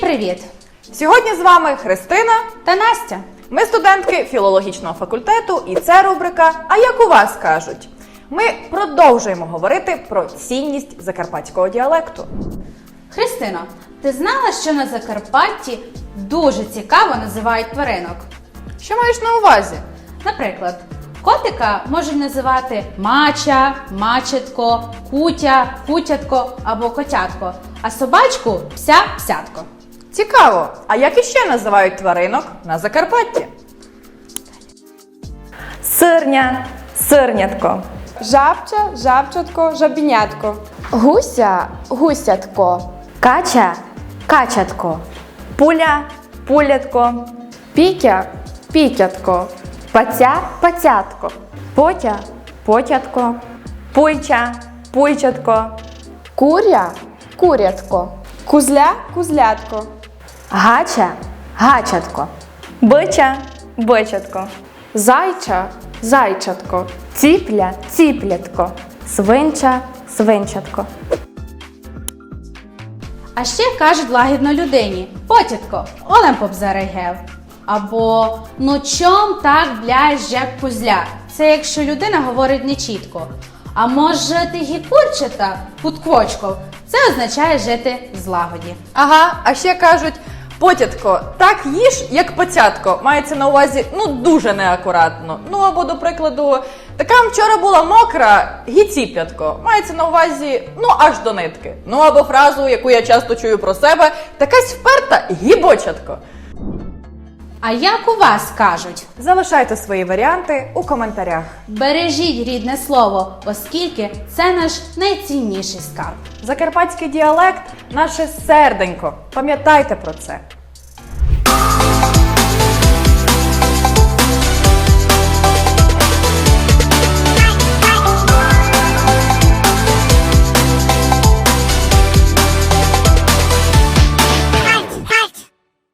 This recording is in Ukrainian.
привіт! Сьогодні з вами Христина. Та Настя. Ми студентки філологічного факультету, і це рубрика А як у вас кажуть? Ми продовжуємо говорити про цінність закарпатського діалекту. Христино, ти знала, що на Закарпатті дуже цікаво називають тваринок? Що маєш на увазі? Наприклад, котика можуть називати мача, мачетко, кутя, кутятко або котятко, а собачку пся, псятко. Цікаво, а як іще називають тваринок на Закарпатті? Сирня, сирнятко. Жабча, жабчатко, жабінятко. Гуся гусятко, Кача, качатко. Пуля, пулятко. пітя пітятко, Паця, пацятко. Потя, потятко. Пуйча, пуйчатко. куря курятко, Кузля, кузлятко. Гача, гачатко. Бича, бичатко. зайча зайчатко, Ціпля, ціплятко. Свинча, свинчатко. А ще кажуть лагідно людині потятко, олем побзарегев. Або ну чом так бляж, як кузля. Це якщо людина говорить нечітко. А може ти гікурчата, путквочков. Це означає жити в злагоді. Ага, а ще кажуть потятко, так їж, як поцятко. Мається на увазі ну дуже неакуратно. Ну або, до прикладу, така вчора була мокра, гіціп'ятко. Мається на увазі ну аж до нитки. Ну або фразу, яку я часто чую про себе, такась вперта гібочатко. А як у вас кажуть? Залишайте свої варіанти у коментарях. Бережіть рідне слово, оскільки це наш найцінніший скарб. Закарпатський діалект наше серденько. Пам'ятайте про це.